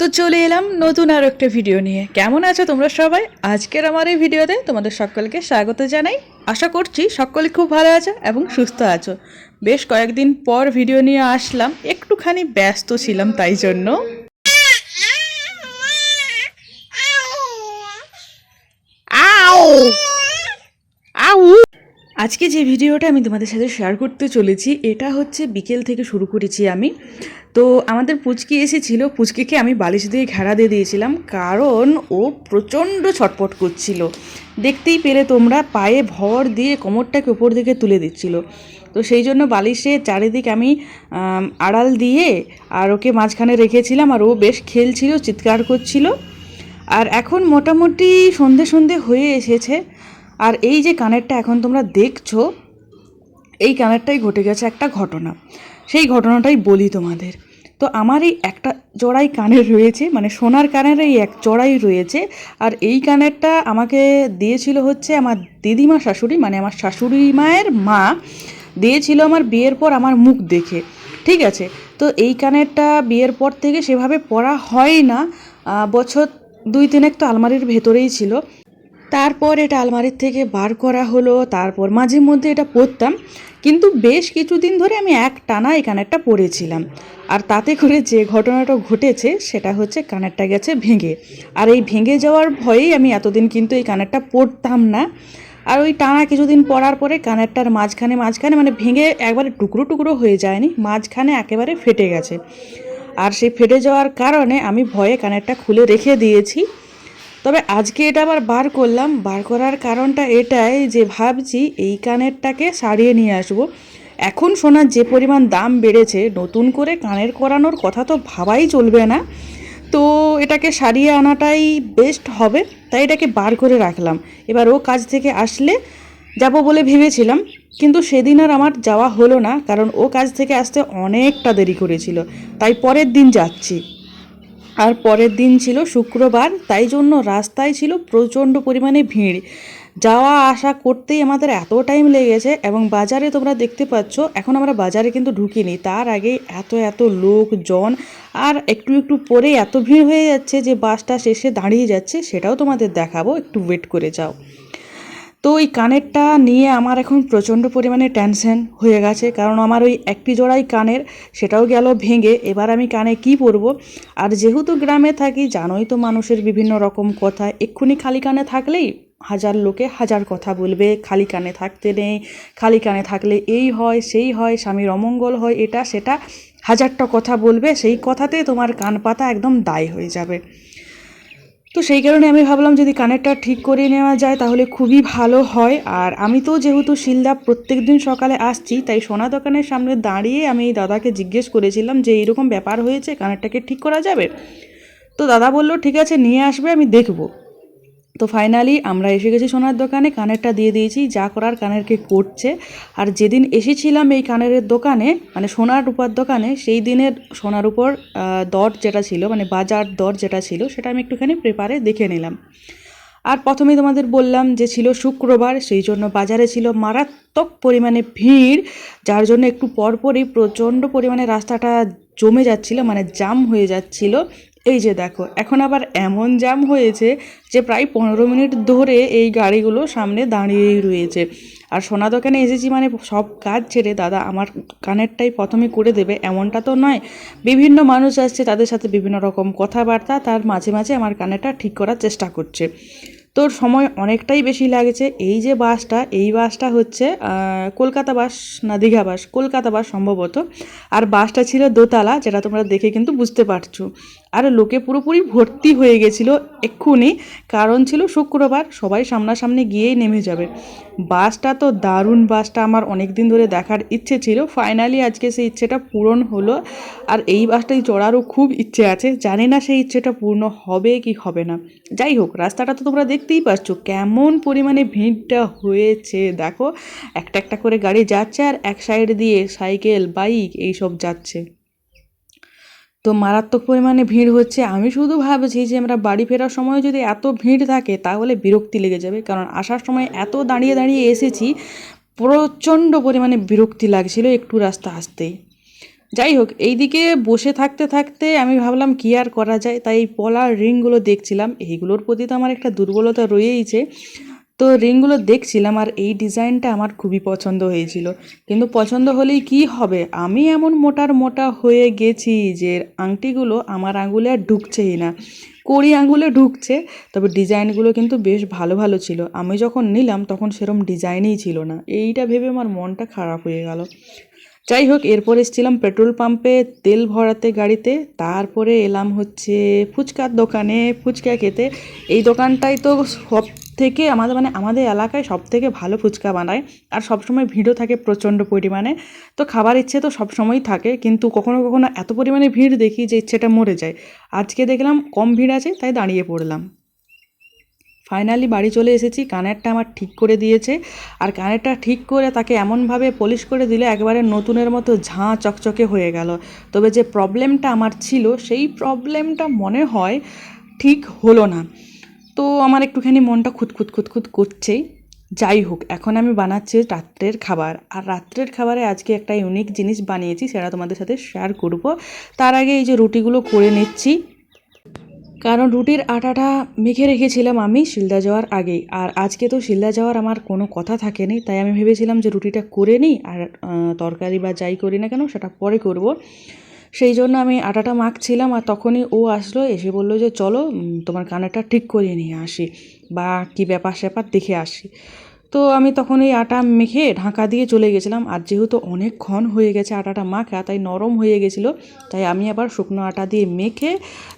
তো চলে এলাম নতুন আর একটা ভিডিও নিয়ে। কেমন আছো তোমরা সবাই? আজকের আমার এই ভিডিওতে তোমাদের সকলকে স্বাগত জানাই। আশা করছি সকলে খুব ভালো আছো এবং সুস্থ আছো। বেশ কয়েকদিন পর ভিডিও নিয়ে আসলাম একটুখানি ব্যস্ত ছিলাম তাই জন্য। আজকে যে ভিডিওটা আমি তোমাদের সাথে শেয়ার করতে চলেছি এটা হচ্ছে বিকেল থেকে শুরু করেছি আমি। তো আমাদের পুচকি এসেছিল, পুচকিকে আমি বালিশ দিয়ে ঘেরা দিয়ে দিয়েছিলাম, কারণ ও প্রচণ্ড ছটপট করছিল। দেখতেই পেলে তোমরা, পায়ে ভর দিয়ে কোমরটাকে উপর দিকে তুলে দিচ্ছিল। তো সেই জন্য বালিশে চারিদিক আমি, আড়াল দিয়ে আর ওকে মাঝখানে রেখেছিলাম, আর ও বেশ খেলছিল, চিৎকার করছিল। আর এখন মোটামুটি সন্ধে সন্ধে হয়ে এসেছে, আর এই যে কানেরটা এখন তোমরা দেখছ, এই কানেরটাই ঘটে গেছে একটা ঘটনা। ঘটনাটাই বলি তোমাদের। তো আমার এই একটা জোড়াই কানের রয়েছে মানে সোনার কানের এই এক জোড়াই রয়েছে, আর এই কানেরটা আমাকে দিয়েছিল হচ্ছে আমার দিদিমা শাশুড়ি মানে আমার শাশুড়ি মায়ের মা দিয়েছিল আমার বিয়ের পর আমার মুখ দেখে, ঠিক আছে? তো এই কানেরটা বিয়ের পর থেকে সেভাবে পরা হয় না বছর দুই তিনেক তো আলমারির ভেতরেই ছিল। তারপর এটা আলমারির থেকে বার করা হলো, তারপর মাঝে মধ্যে এটা পরতাম কিন্তু বেশ কিছুদিন ধরে আমি এক টানা এই কানেরটা পরেছিলাম। আর তাতে করে যে ঘটনাটা ঘটেছে, সেটা হচ্ছে কানেরটা গেছে ভেঙে। আর এই ভেঙে যাওয়ার ভয়েই আমি এতদিন কিন্তু এই কানেরটা পরতাম না। আর ওই টানা কিছুদিন পরার পরে কানেরটার মাঝখানে মাঝখানে মানে ভেঙে একবারে টুকরো টুকরো হয়ে যায়নি, মাঝখানে একেবারে ফেটে গেছে। আর সেই ফেটে যাওয়ার কারণে আমি ভয়ে কানেরটা খুলে রেখে দিয়েছি। তবে আজকে এটা আবার বার করলাম। বার করার কারণটা এটাই যে ভাবছি এই কানেরটাকে সারিয়ে নিয়ে আসব। এখন সোনার যে পরিমাণ দাম বেড়েছে, নতুন করে কানের করানোর কথা তো ভাবাই চলবে না। তো এটাকে সারিয়ে আনাটাই বেস্ট হবে, তাই এটাকে বার করে রাখলাম। এবার ও কাজ থেকে আসলে যাব বলে ভেবেছিলাম, কিন্তু সেদিন আর আমার যাওয়া হলো না, কারণ ও কাজ থেকে আসতে অনেকটা দেরি করেছিল। তাই পরের দিন যাচ্ছি। আর পরের দিন ছিল শুক্রবার, তাই জন্য রাস্তায় ছিল প্রচণ্ড পরিমাণে ভিড়। যাওয়া, আসা করতেই আমাদের এত টাইম লেগেছে এবং বাজারে তোমরা দেখতে পাচ্ছ, এখন আমরা বাজারে কিন্তু ঢুকিনি। তার আগেই এত এত লোকজন আর একটু একটু পরেই এত ভিড় হয়ে যাচ্ছে যে বাসটা শেষে দাঁড়িয়ে যাচ্ছে, সেটাও তোমাদের দেখাবো। একটু ওয়েট করে যাও। তো ওই কানেরটা নিয়ে আমার এখন প্রচণ্ড পরিমাণে টেনশন হয়ে গেছে। কারণ আমার ওই একটি জোড়াই কানের, সেটাও গেল ভেঙে। এবার আমি কানে কি পরবো? আর যেহেতু গ্রামে থাকি, জানোই তো মানুষের বিভিন্ন রকম কথা। এক্ষুনি খালি কানে থাকলেই হাজার লোকে হাজার কথা বলবে। খালি কানে থাকতে নেই, খালি কানে থাকলে এই হয়, সেই হয়, স্বামীর অমঙ্গল হয়, এটা, সেটা। হাজারটা কথা বলবে, সেই কথাতে তোমার কান পাতা একদম দায় হয়ে যাবে। তো সেই কারণে আমি ভাবলাম যদি কানেরটা ঠিক করে নেওয়া যায় তাহলে খুবই ভালো হয়। আর আমি তো যেহেতু শিলদা প্রত্যেক দিন সকালে আসছি, তাই সোনা দোকানের সামনে দাঁড়িয়ে আমি এই দাদাকে জিজ্ঞেস করেছিলাম যে, এইরকম ব্যাপার হয়েছে কানেরটাকে ঠিক করা যাবে? তো দাদা বলল, ঠিক আছে, নিয়ে আসবে, আমি দেখব। তো ফাইনালি আমরা এসে গেছি সোনার দোকানে, কানেরটা দিয়ে দিয়েছি, যা করার কানেরকে করছে। আর যেদিন এসেছিলাম এই কানের দোকানে মানে সোনার রূপার দোকানে, সেই দিনের সোনার উপর দর যেটা ছিল মানে বাজার দর যেটা ছিল, সেটা আমি একটুখানি পেপারে দেখে নিলাম। আর প্রথমেই তোমাদের বললাম যে ছিল শুক্রবার, সেই জন্য বাজারে ছিল মারাত্মক পরিমাণে ভিড়, যার জন্য একটু পরপরই প্রচণ্ড পরিমাণে রাস্তাটা জমে যাচ্ছিল মানে জাম হয়ে যাচ্ছিল। এই যে দেখো, এখন আবার এমন জ্যাম হয়েছে যে প্রায় পনেরো মিনিট ধরে এই গাড়িগুলো সামনে দাঁড়িয়েই রয়েছে। আর সোনা দোকানে এসেছি মানে সব কাজ ছেড়ে দাদা আমার কানেরটাই প্রথমে করে দেবে, এমনটা তো নয়। বিভিন্ন মানুষ আসছে তাদের সাথে বিভিন্ন রকম কথাবার্তা, তার মাঝে মাঝে আমার কানেরটা ঠিক করার চেষ্টা করছে। তোর সময় অনেকটাই বেশি লাগছে। এই যে বাসটা, এই বাসটা হচ্ছে কলকাতা বাস না দীঘা বাস? কলকাতা বাস সম্ভবত। আর বাসটা ছিল দোতলা, যেটা তোমরা দেখে কিন্তু বুঝতে পারছ। আর লোকে পুরোপুরি ভর্তি হয়ে গেছিল এক্ষুনি। কারণ ছিল শুক্রবার, সবাই সামনাসামনি গিয়েই নেমে যাবে। বাসটা তো দারুণ বাসটা, আমার অনেক দিন ধরে দেখার ইচ্ছে ছিল। ফাইনালি আজকে সেই ইচ্ছেটা পূরণ হলো। আর এই বাসটাই চড়ারও খুব ইচ্ছে আছে। জানি না সেই ইচ্ছেটা পূর্ণ হবে কি হবে না। যাই হোক, রাস্তাটা তো তোমরা দেখতেই পাচ্ছ। কেমন পরিমাণে ভিড়টা হয়েছে, দেখো। একটা একটা করে গাড়ি যাচ্ছে আর এক সাইড দিয়ে সাইকেল বাইক এইসব যাচ্ছে। তো মারাত্মক পরিমাণে ভিড় হচ্ছে। আমি শুধু ভাবছি যে আমরা বাড়ি ফেরার সময় যদি এত ভিড় থাকে, তাহলে বিরক্তি লেগে যাবে। কারণ আসার সময় এত দাঁড়িয়ে দাঁড়িয়ে এসেছি, প্রচণ্ড পরিমাণে বিরক্তি লাগছিল একটু রাস্তা আসতেই যাই হোক, এইদিকে বসে থাকতে থাকতে আমি ভাবলাম কী আর করা যায়। তাই এই পলার রিংগুলো দেখছিলাম। এইগুলোর প্রতি তো আমার একটা দুর্বলতা রয়েইছে। তো রিংগুলো দেখছিলাম আর এই ডিজাইনটা আমার খুবই পছন্দ হয়েছিল। কিন্তু পছন্দ হলেই কি হবে? আমি এমন মোটার মোটা হয়ে গেছি যে আংটিগুলো আমার আঙুলে আর ঢুকছেই না। কড়ি আঙুলে ঢুকছে, তবে ডিজাইনগুলো কিন্তু বেশ ভালো ভালো ছিল। আমি যখন নিলাম তখন সেরম ডিজাইনই ছিল না। এইটা ভেবে আমার মনটা খারাপ হয়ে গেল। যাই হোক, এরপর এসেছিলাম পেট্রোল পাম্পে তেল ভরাতে গাড়িতে। তারপরে এলাম হচ্ছে ফুচকার দোকানে ফুচকা খেতে। এই দোকানটাই তো সব থেকে আমাদের মানে আমাদের এলাকায় সব থেকে ভালো ফুচকা বানায়। আর সবসময় ভিড়ও থাকে প্রচণ্ড পরিমাণে। তো খাবার ইচ্ছে তো সবসময়ই থাকে, কিন্তু কখনো কখনো এত পরিমাণে ভিড় দেখি যে ইচ্ছেটা মরে যায়। আজকে দেখলাম কম ভিড় আছে, তাই দাঁড়িয়ে পড়লাম। ফাইনালি বাড়ি চলে এসেছি, কানেরটা আমার ঠিক করে দিয়েছে। আর কানেরটা ঠিক করে তাকে এমনভাবে পলিশ করে দিলে একবারে নতুনের মতো ঝাঁ চকচকে হয়ে গেল। তবে যে প্রবলেমটা আমার ছিল, সেই প্রবলেমটা মনে হয় ঠিক হলো না। তো আমার একটুখানি মনটা খুঁতখুত খুঁতখুত করছেই যাই হোক, এখন আমি বানাচ্ছি রাত্রের খাবার। আর রাত্রের খাবারে আজকে একটা ইউনিক জিনিস বানিয়েছি, সেটা তোমাদের সাথে শেয়ার করব। তার আগে এই যে রুটিগুলো করে নিচ্ছি। কারণ রুটির আটাটা মেখে রেখেছিলাম আমি শিলদা যাওয়ার আগেই। আর আজকে তো শিলদা যাওয়ার আমার কোনো কথা থাকেনি, তাই আমি ভেবেছিলাম যে রুটিটা করে নিই। আর তরকারি বা যাই করি না কেন, সেটা পরে করব। সেই জন্য আমি আটাটা মাখছিলাম আর তখনই ও আসলো, এসে বলল যে, চলো তোমার কানেরটা ঠিক করিয়ে নিয়ে আসি বা কী ব্যাপার স্যাপার দেখে আসি। তো আমি তখন এই আটা মেখে ঢাকা দিয়ে চলে গেছিলাম। আর যেহেতু অনেকক্ষণ হয়ে গেছে আটাটা মাখা, তাই নরম হয়ে গেছিল। তাই আমি আবার শুকনো আটা দিয়ে মেখে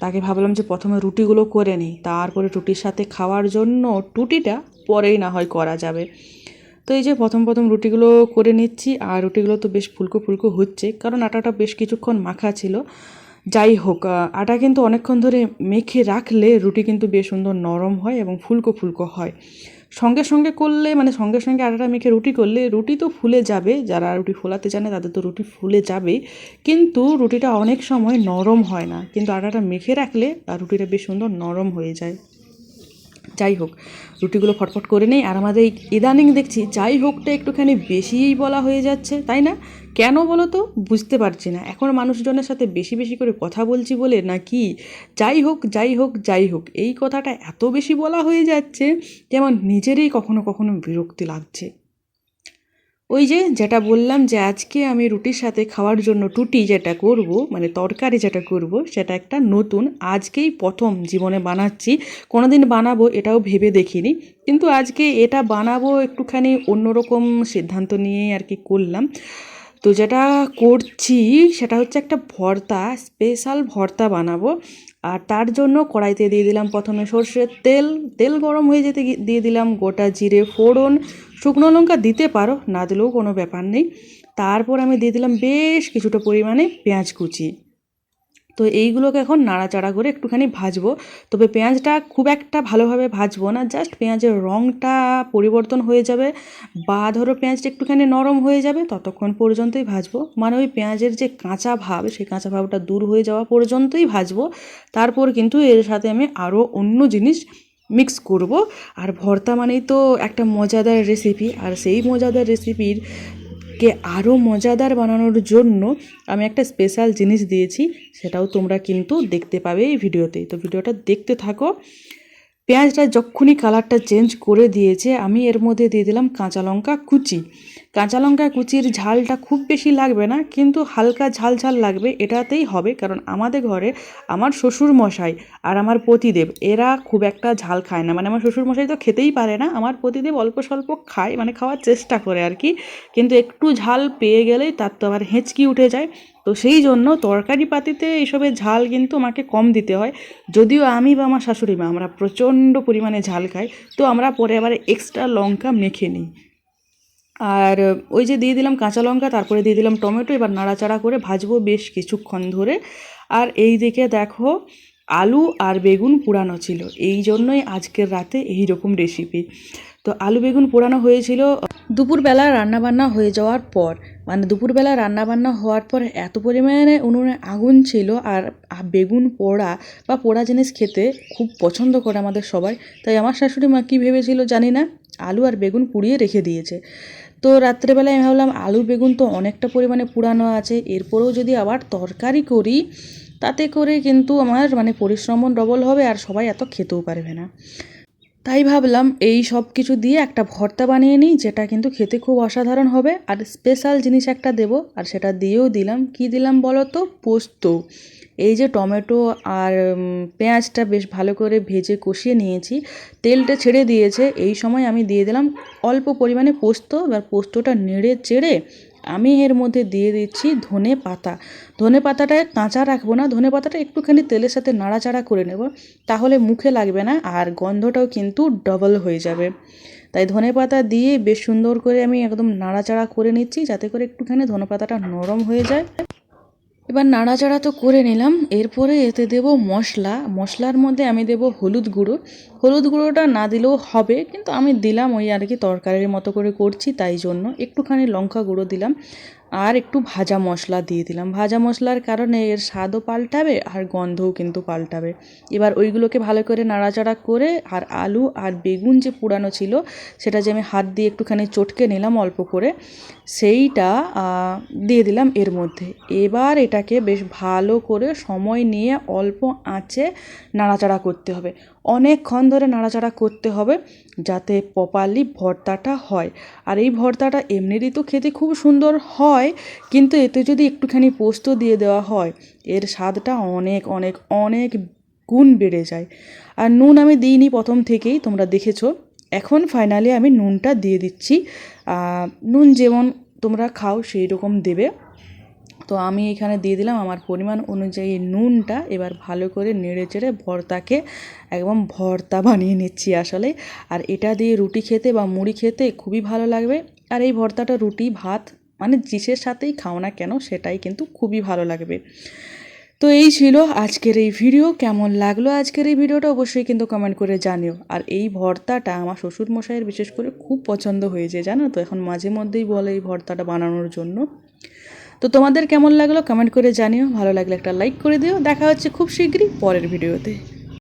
তাকে ভাবলাম যে, প্রথমে রুটিগুলো করে নিই। তারপরে রুটির সাথে খাওয়ার জন্য টুটিটা পরেই না হয় করা যাবে। তো এই যে প্রথম প্রথম রুটিগুলো করে নিচ্ছি, আর রুটিগুলো তো বেশ ফুলকো ফুলকো হচ্ছে। কারণ আটাটা বেশ কিছুক্ষণ মাখা ছিল। যাই হোক আটা কিন্তু অনেকক্ষণ ধরে মেখে রাখলে রুটি কিন্তু বেশ সুন্দর নরম হয় এবং ফুলকো ফুলকো হয়। সঙ্গে সঙ্গে করলে মানে সঙ্গে সঙ্গে আটাটা মেখে রুটি করলে রুটি তো ফুলে যাবে। যারা রুটি ফোলাতে জানে তাদের তো রুটি ফুলে যাবে। কিন্তু রুটিটা অনেক সময় নরম হয় না। কিন্তু আটাটা মেখে রাখলে রুটিটা বেশ সুন্দর নরম হয়ে যায়। যাই হোক, রুটিগুলো ফটফট করে নেই। আর আমাদের ইদানিং দেখছি, যাই হোকটা একটুখানি বেশিই বলা হয়ে যাচ্ছে, তাই না? কেন বলো তো বুঝতে পারছি না। এখন মানুষজনের সাথে বেশি বেশি করে কথা বলছি বলে না কি যাই হোক যাই হোক যাই হোক, এই কথাটা এত বেশি বলা হয়ে যাচ্ছে যেমন নিজেরই কখনো কখনো বিরক্তি লাগছে। ওই যে যেটা বললাম যে আজকে আমি রুটির সাথে খাওয়ার জন্য টুটি যেটা করব মানে তরকারি যেটা করব, সেটা একটা নতুন, আজকেই প্রথম জীবনে বানাচ্ছি। কোনোদিন বানাবো এটাও ভেবে দেখিনি। কিন্তু আজকে এটা বানাবো একটুখানি অন্যরকম সিদ্ধান্ত নিয়ে আর কি করলাম। তো যেটা করছি সেটা হচ্ছে একটা ভর্তা স্পেশাল ভর্তা বানাবো। আর তার জন্য কড়াইতে দিয়ে দিলাম প্রথমে সর্ষের তেল। তেল গরম হয়ে যেতে দিয়ে দিলাম গোটা জিরে ফোড়ন। শুকনো লঙ্কা দিতে পারো, না দিলেও কোনো ব্যাপার নেই। তারপর আমি দিয়ে দিলাম বেশ কিছুটা পরিমাণে পেঁয়াজ কুচি। তো এইগুলোকে এখন নাড়াচাড়া করে একটুখানি ভাজবো। তবে পেঁয়াজটা খুব একটা ভালোভাবে ভাজবো না, জাস্ট পেঁয়াজের রঙটা পরিবর্তন হয়ে যাবে বা ধরো পেঁয়াজটা একটুখানি নরম হয়ে যাবে ততক্ষণ পর্যন্তই ভাজবো। মানে ওই পেঁয়াজের যে কাঁচা ভাব, সেই কাঁচা ভাবটা দূর হয়ে যাওয়া পর্যন্তই ভাজবো। তারপর কিন্তু এর সাথে আমি আরও অন্য জিনিস মিক্স করব। আর ভর্তা মানেই তো একটা মজাদার রেসিপি আর সেই মজাদার রেসিপির কে আরও মজাদার বানানোর জন্য আমি একটা স্পেশাল জিনিস দিয়েছি, সেটাও তোমরা কিন্তু দেখতে পাবে এই ভিডিওতে। তো ভিডিওটা দেখতে থাকো। পেঁয়াজটা যখনই কালারটা চেঞ্জ করে দিয়েছে, আমি এর মধ্যে দিয়ে দিলাম কাঁচা লঙ্কা কুচি। কাঁচা লঙ্কা কুচির ঝালটা খুব বেশি লাগবে না, কিন্তু হালকা ঝাল ঝাল লাগবে, এটাতেই হবে। কারণ আমাদের ঘরে আমার শ্বশুর মশাই আর আমার পতিদেব, এরা খুব একটা ঝাল খায় না। মানে আমার শ্বশুর মশাই তো খেতেই পারে না, আমার পতিদেব অল্প স্বল্প খায় মানে খাওয়ার চেষ্টা করে আর কি। কিন্তু একটু ঝাল পেয়ে গেলেই তার তো আবার হেঁচকি উঠে যায়। তো সেই জন্য তরকারি পাতিতে এইসবের ঝাল কিন্তু আমাকে কম দিতে হয়। যদিও আমি বা আমার শাশুড়ি মা, আমরা প্রচণ্ড পরিমাণে ঝাল খাই। তো আমরা পরে আবার এক্সট্রা লঙ্কা মেখে নিই। আর ওই যে দিয়ে দিলাম কাঁচা লঙ্কা, তারপরে দিয়ে দিলাম টমেটো, এবার নাড়াচাড়া করে ভাজবো বেশ কিছুক্ষণ ধরে। আর এই দিকে দেখো, আলু আর বেগুন পুরানো ছিল। এই জন্যই আজকের রাতে এই রকম রেসিপি তো আলু বেগুন পোড়ানো হয়েছিল দুপুরবেলা রান্নাবান্না হয়ে যাওয়ার পর। মানে দুপুরবেলা রান্নাবান্না হওয়ার পর এত পরিমাণে উনুনে আগুন ছিল আর বেগুন পোড়া বা পোড়া জিনিস খেতে খুব পছন্দ করে আমাদের সবাই। তাই আমার শাশুড়ি মা কী ভেবেছিল জানি না? আলু আর বেগুন পুড়িয়ে রেখে দিয়েছে। তো রাত্রেবেলায় আমি ভাবলাম আলু বেগুন তো অনেকটা পরিমাণে পুরানো আছে, এরপরেও যদি আবার তরকারি করি, তাতে করে কিন্তু আমার মানে পরিশ্রমও ডবল হবে আর সবাই এত খেতেও পারবে না। তাই ভাবলাম এই সব কিছু দিয়ে একটা ভর্তা বানিয়ে নিই, যেটা কিন্তু খেতে খুব অসাধারণ হবে। আর স্পেশাল জিনিস একটা দেব, আর সেটা দিয়েও দিলাম। কি দিলাম বলো তো? পোস্ত। এই যে টমেটো আর পেঁয়াজটা বেশ ভালো করে ভেজে কষিয়ে নিয়েছি। তেলটা ছেড়ে দিয়েছে। এই সময় আমি দিয়ে দিলাম অল্প পরিমাণে পোস্ত। এবার পোস্তটা নেড়ে চেড়ে আমি এর মধ্যে দিয়ে দিচ্ছি ধনে পাতা। ধনে পাতাটা কাঁচা রাখব না, ধনে পাতাটা একটুখানি তেলের সাথে নাড়াচাড়া করে নেব, তাহলে মুখে লাগবে না আর গন্ধটাও কিন্তু ডবল হয়ে যাবে। তাই ধনে পাতা দিয়ে বেশ সুন্দর করে আমি একদম নাড়াচাড়া করে নিচ্ছি, যাতে করে একটুখানি ধনে পাতাটা নরম হয়ে যায়। এবার নাড়াচাড়া তো করে নিলাম। এরপরে এতে দেব মশলা। মশলার মধ্যে আমি দেব হলুদ গুঁড়ো। হলুদ গুঁড়োটা না দিলেও হবে, কিন্তু আমি দিলাম ওই আর কি তরকারির মতো করে করছি তাই জন্য। একটুখানি লঙ্কা গুঁড়ো দিলাম। আর একটু ভাজা মশলা দিয়ে দিলাম। ভাজা মশলার কারণে এর স্বাদও পাল্টাবে আর গন্ধও কিন্তু পাল্টাবে। এবার ওইগুলোকে ভালো করে নাড়াচাড়া করে আর আলু আর বেগুন যে পুরানো ছিল, সেটা যে আমি হাত দিয়ে একটুখানি চটকে নিলাম অল্প করে, সেইটা দিয়ে দিলাম এর মধ্যে। এবার এটাকে বেশ ভালো করে সময় নিয়ে অল্প আঁচে নাড়াচাড়া করতে হবে। অনেকক্ষণ ধরে নাড়াচাড়া করতে হবে যাতে প্রপারলি ভর্তাটা হয়। আর এই ভর্তাটা এমনিরই তো খেতে খুব সুন্দর হয়, কিন্তু এতে যদি একটুখানি পোস্ত দিয়ে দেওয়া হয়, এর স্বাদটা অনেক অনেক অনেক গুণ বেড়ে যায়। আর নুন আমি দিইনি প্রথম থেকেই, তোমরা দেখেছ। এখন ফাইনালি আমি নুনটা দিয়ে দিচ্ছি। নুন যেমন তোমরা খাও সেই রকম দেবে। তো আমি এখানে দিয়ে দিলাম আমার পরিমাণ অনুযায়ী নুনটা, এবার ভালো করে নেড়ে চেড়ে ভর্তাকে একদম ভর্তা বানিয়ে নিচ্ছি আসলে। আর এটা দিয়ে রুটি খেতে বা মুড়ি খেতে খুবই ভালো লাগবে। আর এই ভর্তাটা রুটি, ভাত মানে জিসের সাথেই খাও না কেন, সেটাই কিন্তু খুবই ভালো লাগবে। তো এই ছিল আজকের এই ভিডিও, কেমন লাগল আজকের এই ভিডিওটা অবশ্যই কিন্তু কমেন্ট করে জানিও। আর এই ভর্তাটা আমার শ্বশুর মশাইয়ের বিশেষ করে খুব পছন্দ হয়েছে, জানো তো? এখন মাঝে মধ্যেই বলে এই ভর্তাটা বানানোর জন্য। তো তোমাদের কেমন লাগল? কমেন্ট করে জানিও। ভালো লাগলে একটা লাইক করে দিও। দেখা হচ্ছে খুব শীঘ্রই পরের ভিডিওতে।